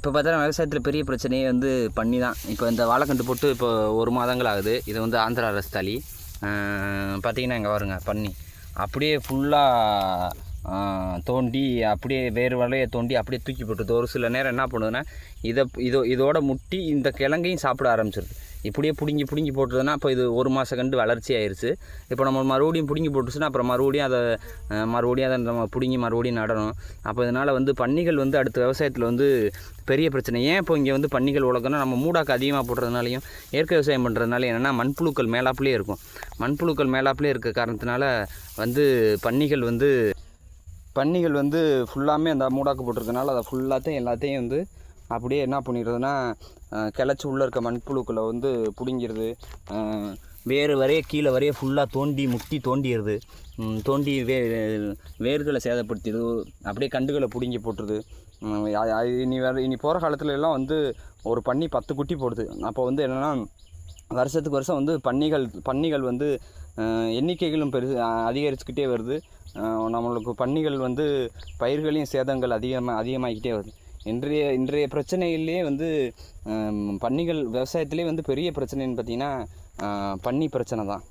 இப்போ பார்த்தா விவசாயத்தில் பெரிய பிரச்சனையே வந்து பண்ணி தான். இப்போ இந்த வாழைக்கண்டு போட்டு இப்போ ஒரு மாதங்கள் ஆகுது. இது வந்து ஆந்திரா அரசு தளி. பார்த்தீங்கன்னா இங்கே வருங்க பண்ணி. அப்படியே ஃபுல்லாக தோண்டி அப்படியே வேறு வலையை தோண்டி அப்படியே தூக்கி போட்டுது ஒரு சில நேரம் என்ன பண்ணுதுன்னா இதை இதோ இதோட முட்டி இந்த கிழங்கையும் சாப்பிட ஆரம்பிச்சிருது. இப்படியே பிடுங்கி பிடுங்கி போட்டுருதுன்னா இப்போ இது ஒரு மாதம் கண்டு வளர்ச்சி ஆயிருச்சு. இப்போ நம்ம மறுபடியும் பிடுங்கி போட்டுச்சுன்னா அப்புறம் மறுபடியும் அதை மறுபடியும் அதை நம்ம பிடுங்கி மறுபடியும் நடணும். அப்போ இதனால் வந்து பன்னிகள் வந்து அடுத்த விவசாயத்தில் வந்து பெரிய பிரச்சனை. ஏன் இப்போ இங்கே வந்து பன்னிகள் உலகம்னா நம்ம மூடாக்கு அதிகமாக போடுறதுனாலையும் இயற்கை விவசாயம் பண்ணுறதுனால என்னென்னா மண்புழுக்கள் மேலாப்பிலே இருக்கும். மண்புழுக்கள் மேலாப்பிலே இருக்க காரணத்தினால வந்து பன்னிகள் வந்து பன்னிகள் வந்து ஃபுல்லாமே அந்த மூடாக்கு போட்டிருக்கனால அதை ஃபுல்லாத்தையும் எல்லாத்தையும் வந்து அப்படியே என்ன பண்ணிடுறதுன்னா கிளச்சி உள்ளே இருக்க மண்புழுக்களை வந்து பிடுங்கிடுது. வேறு வரைய கீழே வரைய ஃபுல்லாக தோண்டி முட்டி தோண்டிடுது. தோண்டி வே வேர்களை சேதப்படுத்திடுது. அப்படியே கண்டுகளை பிடுங்கி போட்டுருது. இனி வேறு இனி போகிற காலத்துல எல்லாம் வந்து ஒரு பன்னி பத்து குட்டி போடுது. அப்போ வந்து என்னென்னா வருஷத்துக்கு வருஷம் வந்து பன்னிகள் பன்னிகள் வந்து எண்ணிக்கைகளும் பெரு அதிகரிச்சுக்கிட்டே வருது. நம்மளுக்கு பன்னிகள் வந்து பயிர்களையும் சேதங்கள் அதிகமாக அதிகமாகிக்கிட்டே வருது. இன்றைய இன்றைய பிரச்சனையிலே வந்து பன்னிகள் விவசாயத்துலேயே வந்து பெரிய பிரச்சனைன்னு பார்த்திங்கன்னா பன்னி பிரச்சனை தான்.